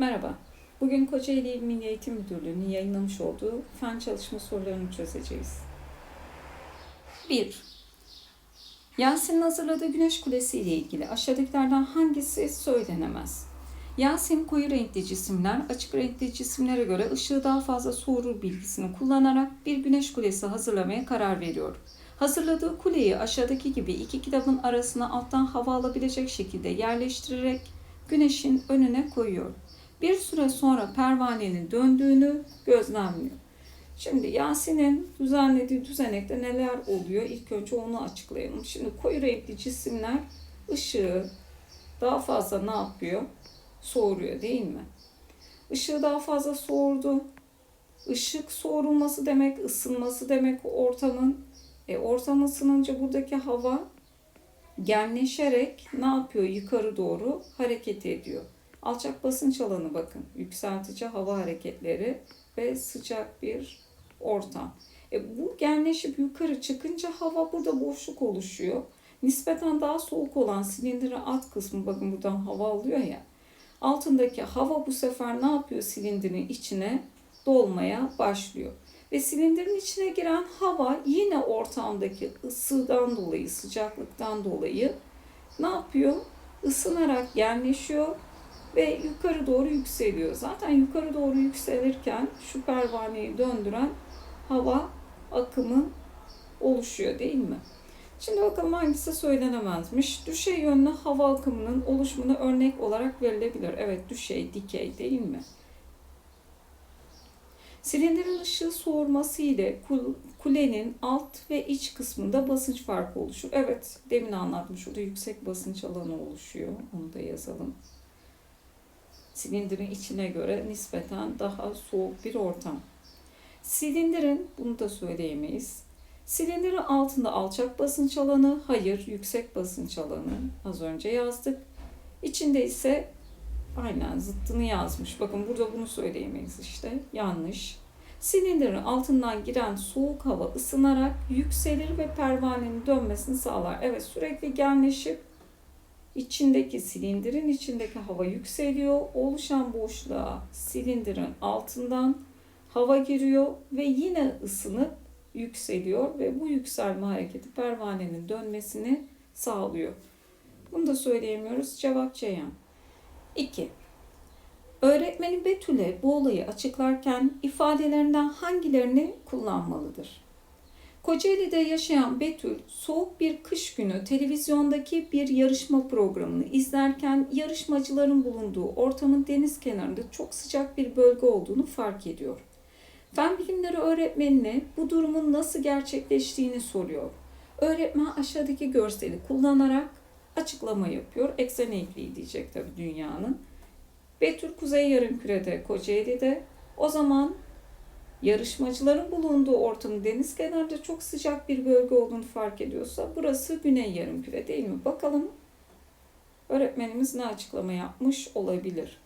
Merhaba. Bugün Kocaeli İl Milli Eğitim Müdürlüğü'nün yayınlamış olduğu fen çalışma sorularını çözeceğiz. 1. Yasin'in hazırladığı güneş kulesi ile ilgili aşağıdakilerden hangisi söylenemez? Yasin koyu renkli cisimler açık renkli cisimlere göre ışığı daha fazla soğurur bilgisini kullanarak bir güneş kulesi hazırlamaya karar veriyor. Hazırladığı kuleyi aşağıdaki gibi iki kitabın arasına alttan hava alabilecek şekilde yerleştirerek güneşin önüne koyuyor. Bir süre sonra pervanenin döndüğünü gözlemliyor. Şimdi Yasin'in düzenlediği düzenekte neler oluyor? İlk önce onu açıklayalım. Şimdi koyu renkli cisimler ışığı daha fazla ne yapıyor? Soğuruyor değil mi? Işığı daha fazla soğurdu. Işık soğurulması demek, ısınması demek ortamın. E, ortam ısınınca buradaki hava genleşerek ne yapıyor? Yukarı doğru hareket ediyor. Alçak basınç alanı bakın. Yükseltici hava hareketleri ve sıcak bir ortam. E, bu genleşip yukarı çıkınca hava burada boşluk oluşuyor. Nispeten daha soğuk olan silindirin alt kısmı bakın buradan hava alıyor ya. Altındaki hava bu sefer ne yapıyor silindirin içine? Dolmaya başlıyor. Ve silindirin içine giren hava yine ortamdaki ısıdan dolayı, sıcaklıktan dolayı ne yapıyor? Isınarak genleşiyor ve yukarı doğru yükseliyor. Zaten yukarı doğru yükselirken şu pervaneyi döndüren hava akımı oluşuyor değil mi? Şimdi bakalım hangisi söylenemezmiş. Düşey yönlü hava akımının oluşumuna örnek olarak verilebilir. Evet düşey, dikey değil mi? Silindirin ışığı soğurması ile kulenin alt ve iç kısmında basınç farkı oluşur. Evet, demin anlattım. Şurada yüksek basınç alanı oluşuyor. Onu da yazalım. Silindirin içine göre nispeten daha soğuk bir ortam. Silindirin, bunu da söyleyemeyiz. Silindirin altında alçak basınç alanı, hayır yüksek basınç alanı az önce yazdık. İçinde ise aynen zıttını yazmış. Bakın burada bunu söyleyemeyiz işte. Yanlış. Silindirin altından giren soğuk hava ısınarak yükselir ve pervanenin dönmesini sağlar. Evet sürekli genleşip içindeki silindirin içindeki hava yükseliyor. Oluşan boşluğa silindirin altından hava giriyor ve yine ısınıp yükseliyor ve bu yükselme hareketi pervanenin dönmesini sağlıyor. Bunu da söyleyemiyoruz. Cevap Ceyhan. 2. Öğretmeni Betül'e bu olayı açıklarken ifadelerinden hangilerini kullanmalıdır? Kocaeli'de yaşayan Betül, soğuk bir kış günü televizyondaki bir yarışma programını izlerken yarışmacıların bulunduğu ortamın deniz kenarında çok sıcak bir bölge olduğunu fark ediyor. Fen bilimleri öğretmenine bu durumun nasıl gerçekleştiğini soruyor. Öğretmen aşağıdaki görseli kullanarak açıklama yapıyor. Eksen eğikliği diyecek tabii dünyanın. Betül Kuzey Yarımküre'de, Kocaeli'de. O zaman yarışmacıların bulunduğu ortamın deniz kenarında çok sıcak bir bölge olduğunu fark ediyorsa burası Güney Yarımküre değil mi? Bakalım öğretmenimiz ne açıklama yapmış olabilir.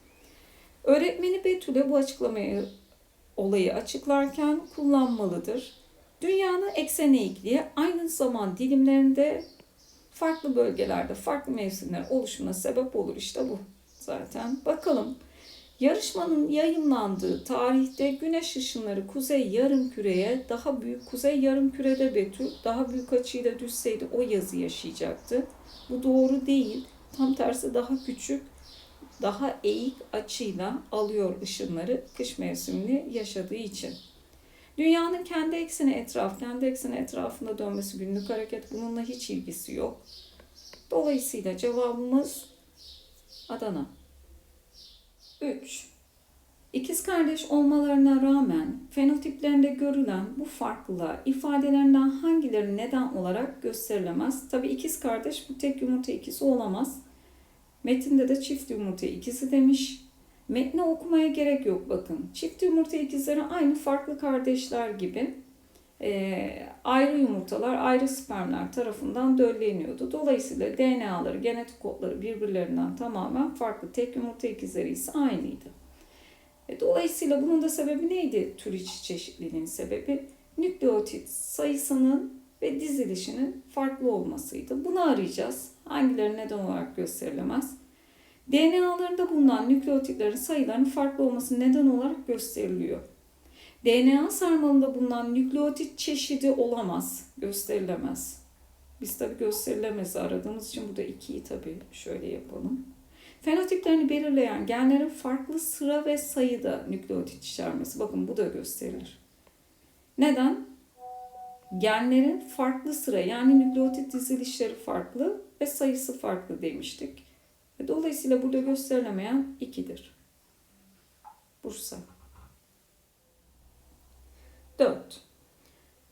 Öğretmeni Betül'e bu açıklamayı olayı açıklarken kullanmalıdır. Dünyanın eksen eğikliği aynı zaman dilimlerinde farklı bölgelerde farklı mevsimler oluşumuna sebep olur. İşte bu zaten. Bakalım yarışmanın yayınlandığı tarihte güneş ışınları kuzey yarım küreye daha büyük kuzey yarım kürede Betül daha büyük açıyla düşseydi o yazı yaşayacaktı. Bu doğru değil. Tam tersi daha küçük daha eğik açıyla alıyor ışınları kış mevsimini yaşadığı için. Dünyanın kendi ekseni etraf, kendi ekseni etrafında dönmesi günlük hareket bununla hiç ilgisi yok. Dolayısıyla cevabımız Adana. 3. İkiz kardeş olmalarına rağmen fenotiplerinde görülen bu farklılığa ifadelerinden hangileri neden olarak gösterilemez? Tabi ikiz kardeş bu tek yumurta ikisi olamaz. Metinde de çift yumurta ikisi demiş. Metni okumaya gerek yok bakın. Çift yumurta ikizleri aynı farklı kardeşler gibi e, ayrı yumurtalar, ayrı spermler tarafından dölleniyordu. Dolayısıyla DNA'ları, genetik kodları birbirlerinden tamamen farklı. Tek yumurta ikizleri ise aynıydı. E, dolayısıyla bunun da sebebi neydi tür içi çeşitliliğin sebebi? Nükleotit sayısının ve dizilişinin farklı olmasıydı. Bunu arayacağız. Hangileri neden olarak gösterilemez? DNA'larında bulunan nükleotitlerin sayılarının farklı olması neden olarak gösteriliyor. DNA sarmalında bulunan nükleotit çeşidi olamaz, gösterilemez. Biz tabii gösterilemez aradığımız için burada ikiyi tabii şöyle yapalım. Fenotiplerini belirleyen genlerin farklı sıra ve sayıda nükleotit içermesi. Bakın bu da gösterilir. Neden? Genlerin farklı sıra yani nükleotit dizilişleri farklı ve sayısı farklı demiştik. Dolayısıyla burada gösterilemeyen 2'dir. Bursa. 4.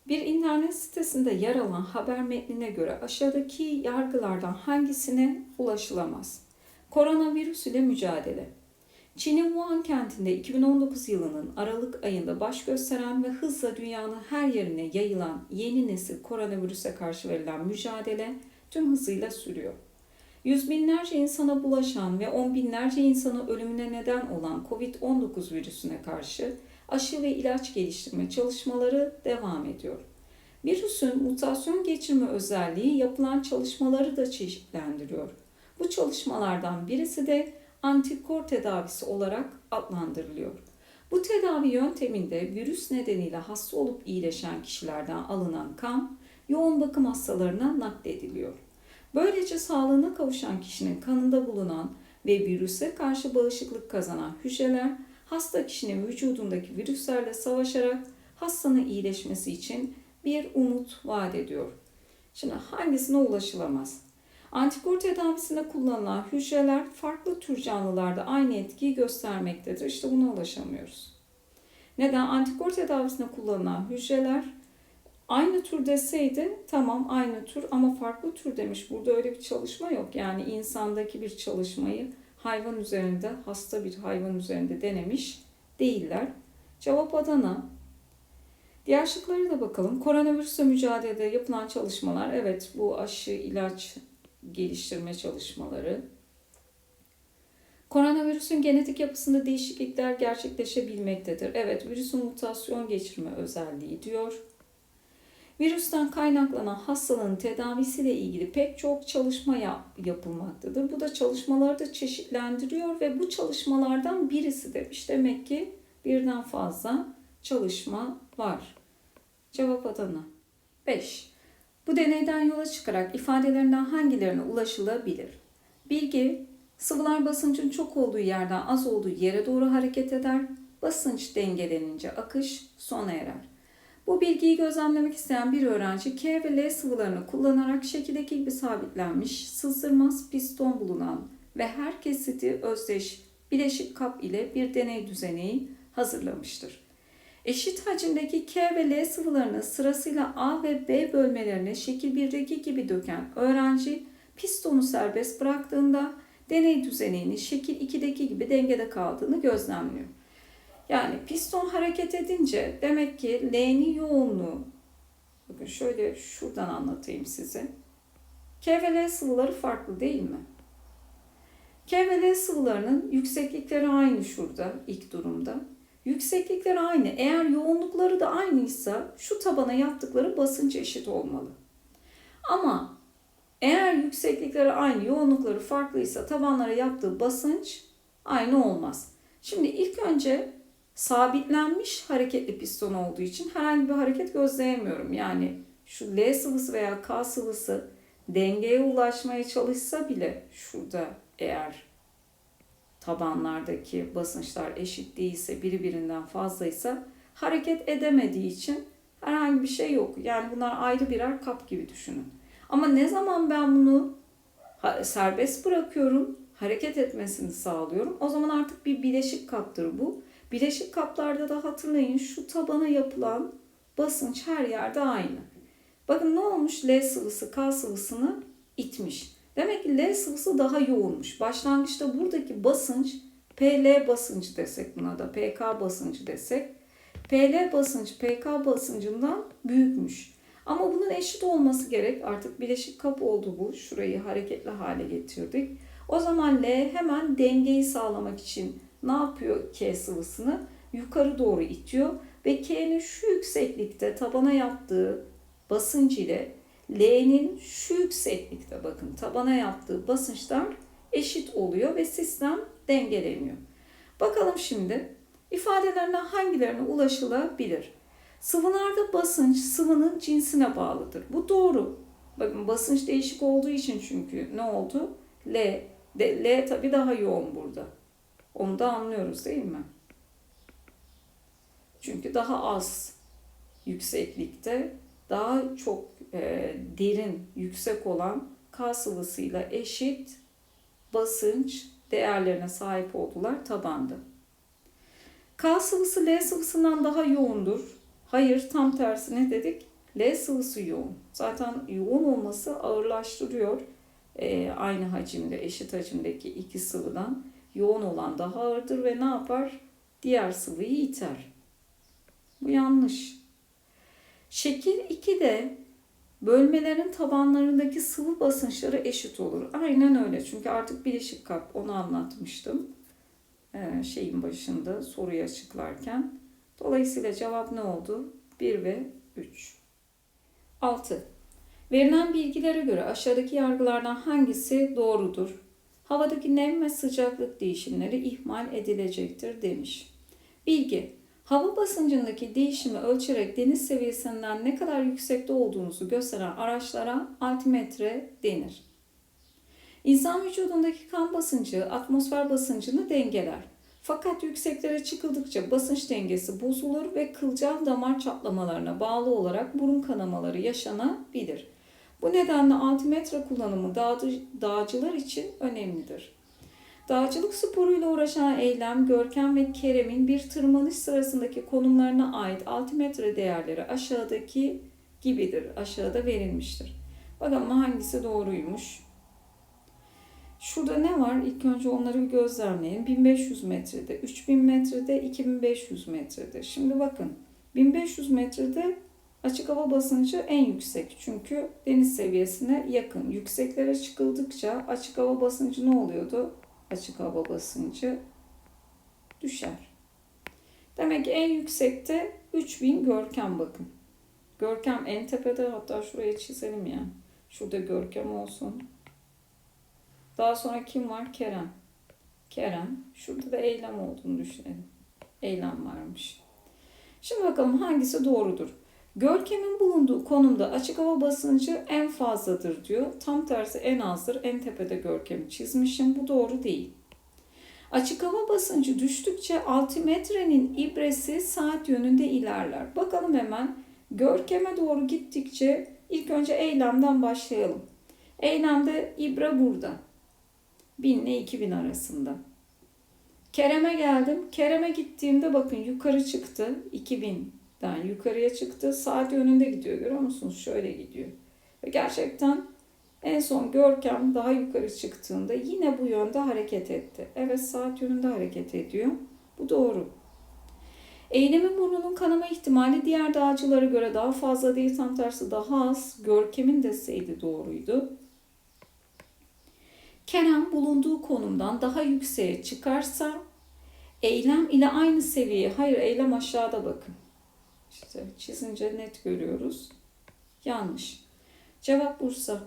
Bir internet sitesinde yer alan haber metnine göre aşağıdaki yargılardan hangisine ulaşılamaz? Koronavirüs ile mücadele. Çin'in Wuhan kentinde 2019 yılının Aralık ayında baş gösteren ve hızla dünyanın her yerine yayılan yeni nesil koronavirüse karşı verilen mücadele tüm hızıyla sürüyor. Yüz binlerce insana bulaşan ve on binlerce insanın ölümüne neden olan COVID-19 virüsüne karşı aşı ve ilaç geliştirme çalışmaları devam ediyor. Virüsün mutasyon geçirme özelliği yapılan çalışmaları da çeşitlendiriyor. Bu çalışmalardan birisi de antikor tedavisi olarak adlandırılıyor. Bu tedavi yönteminde virüs nedeniyle hasta olup iyileşen kişilerden alınan kan yoğun bakım hastalarına naklediliyor. Böylece sağlığına kavuşan kişinin kanında bulunan ve virüse karşı bağışıklık kazanan hücreler hasta kişinin vücudundaki virüslerle savaşarak hastanın iyileşmesi için bir umut vaat ediyor. Şimdi hangisine ulaşılamaz? Antikor tedavisinde kullanılan hücreler farklı tür canlılarda aynı etkiyi göstermektedir. İşte buna ulaşamıyoruz. Neden? Antikor tedavisinde kullanılan hücreler aynı tür deseydi tamam aynı tür ama farklı tür demiş. Burada öyle bir çalışma yok. Yani insandaki bir çalışmayı hayvan üzerinde, hasta bir hayvan üzerinde denemiş değiller. Cevap Adana. Diğer şıklara da bakalım. Koronavirüsle mücadelede yapılan çalışmalar, evet bu aşı, ilaç geliştirme çalışmaları. Koronavirüsün genetik yapısında değişiklikler gerçekleşebilmektedir. Evet, virüsün mutasyon geçirme özelliği diyor. Virüsten kaynaklanan hastalığın tedavisiyle ilgili pek çok çalışma yap yapılmaktadır. Bu da çalışmaları da çeşitlendiriyor ve bu çalışmalardan birisi demiş. Demek ki birden fazla çalışma var. Cevap Adana. 5. Bu deneyden yola çıkarak ifadelerinden hangilerine ulaşılabilir? Bilgi, sıvılar basıncın çok olduğu yerden az olduğu yere doğru hareket eder. Basınç dengelenince akış sona erer. Bu bilgiyi gözlemlemek isteyen bir öğrenci K ve L sıvılarını kullanarak şekildeki gibi sabitlenmiş, sızdırmaz piston bulunan ve her kesiti özdeş bileşik kap ile bir deney düzeneği hazırlamıştır. Eşit hacimdeki K ve L sıvılarını sırasıyla A ve B bölmelerine şekil 1'deki gibi döken öğrenci pistonu serbest bıraktığında deney düzeneğinin şekil 2'deki gibi dengede kaldığını gözlemliyor. Yani piston hareket edince demek ki L'nin yoğunluğu bakın şöyle şuradan anlatayım size. K ve L sıvıları farklı değil mi? K ve L sıvılarının yükseklikleri aynı şurada ilk durumda. Yükseklikleri aynı. Eğer yoğunlukları da aynıysa şu tabana yaptıkları basınç eşit olmalı. Ama eğer yükseklikleri aynı, yoğunlukları farklıysa tabanlara yaptığı basınç aynı olmaz. Şimdi ilk önce sabitlenmiş hareketli piston olduğu için herhangi bir hareket gözleyemiyorum. Yani şu L sıvısı veya K sıvısı dengeye ulaşmaya çalışsa bile şurada eğer tabanlardaki basınçlar eşit değilse, biri birinden fazlaysa hareket edemediği için herhangi bir şey yok. Yani bunlar ayrı birer kap gibi düşünün. Ama ne zaman ben bunu serbest bırakıyorum, hareket etmesini sağlıyorum. O zaman artık bir bileşik kaptır bu. Bileşik kaplarda da hatırlayın şu tabana yapılan basınç her yerde aynı. Bakın ne olmuş? L sıvısı K sıvısını itmiş. Demek ki L sıvısı daha yoğunmuş. Başlangıçta buradaki basınç PL basıncı desek buna da PK basıncı desek. PL basınç PK basıncından büyükmüş. Ama bunun eşit olması gerek. Artık bileşik kap oldu bu. Şurayı hareketli hale getirdik. O zaman L hemen dengeyi sağlamak için ne yapıyor K sıvısını? Yukarı doğru itiyor ve K'nin şu yükseklikte tabana yaptığı basınç ile L'nin şu yükseklikte bakın tabana yaptığı basınçlar eşit oluyor ve sistem dengeleniyor. Bakalım şimdi ifadelerine hangilerine ulaşılabilir? Sıvılarda basınç sıvının cinsine bağlıdır. Bu doğru. Bakın basınç değişik olduğu için çünkü ne oldu? L. De, L tabii daha yoğun burada. Onu da anlıyoruz değil mi? Çünkü daha az yükseklikte daha çok e, derin, yüksek olan K sıvısıyla eşit basınç değerlerine sahip oldular tabanda. K sıvısı L sıvısından daha yoğundur. Hayır, tam tersine dedik. L sıvısı yoğun. Zaten yoğun olması ağırlaştırıyor. E, aynı hacimde, eşit hacimdeki iki sıvıdan yoğun olan daha ağırdır ve ne yapar? Diğer sıvıyı iter. Bu yanlış. Şekil 2'de bölmelerin tabanlarındaki sıvı basınçları eşit olur. Aynen öyle. Çünkü artık bileşik kap onu anlatmıştım. Ee, şeyin başında soruyu açıklarken. Dolayısıyla cevap ne oldu? 1 ve 3. 6. Verilen bilgilere göre aşağıdaki yargılardan hangisi doğrudur? Havadaki nem ve sıcaklık değişimleri ihmal edilecektir demiş. Bilgi Hava basıncındaki değişimi ölçerek deniz seviyesinden ne kadar yüksekte olduğunuzu gösteren araçlara altimetre denir. İnsan vücudundaki kan basıncı atmosfer basıncını dengeler. Fakat yükseklere çıkıldıkça basınç dengesi bozulur ve kılcal damar çatlamalarına bağlı olarak burun kanamaları yaşanabilir. Bu nedenle altimetre kullanımı dağcı, dağcılar için önemlidir. Dağcılık sporuyla uğraşan Eylem, Görkem ve Kerem'in bir tırmanış sırasındaki konumlarına ait altimetre değerleri aşağıdaki gibidir. Aşağıda verilmiştir. Bakalım hangisi doğruymuş. Şurada ne var? İlk önce onları bir gözlemleyin. 1500 metrede, 3000 metrede, 2500 metrede. Şimdi bakın 1500 metrede açık hava basıncı en yüksek. Çünkü deniz seviyesine yakın. Yükseklere çıkıldıkça açık hava basıncı ne oluyordu? Açık hava basıncı düşer. Demek ki en yüksekte 3000 görkem bakın. Görkem en tepede hatta şuraya çizelim ya. Şurada görkem olsun. Daha sonra kim var? Kerem. Kerem. Şurada da eylem olduğunu düşünelim. Eylem varmış. Şimdi bakalım hangisi doğrudur? Görkemin bulunduğu konumda açık hava basıncı en fazladır diyor. Tam tersi en azdır. En tepede görkemi çizmişim. Bu doğru değil. Açık hava basıncı düştükçe altimetrenin ibresi saat yönünde ilerler. Bakalım hemen görkeme doğru gittikçe ilk önce eylemden başlayalım. Eylemde ibre burada. 1000 ile 2000 arasında. Kerem'e geldim. Kerem'e gittiğimde bakın yukarı çıktı. 2000 den yukarıya çıktı. Saat yönünde gidiyor görüyor musunuz? Şöyle gidiyor. Ve gerçekten en son Görkem daha yukarı çıktığında yine bu yönde hareket etti. Evet saat yönünde hareket ediyor. Bu doğru. Eylemin burnunun kanama ihtimali diğer dağcılara göre daha fazla değil tam tersi daha az. Görkem'in deseydi doğruydu. Kerem bulunduğu konumdan daha yükseğe çıkarsa eylem ile aynı seviyeye, hayır eylem aşağıda bakın. İşte çizince net görüyoruz. Yanlış. Cevap Bursa.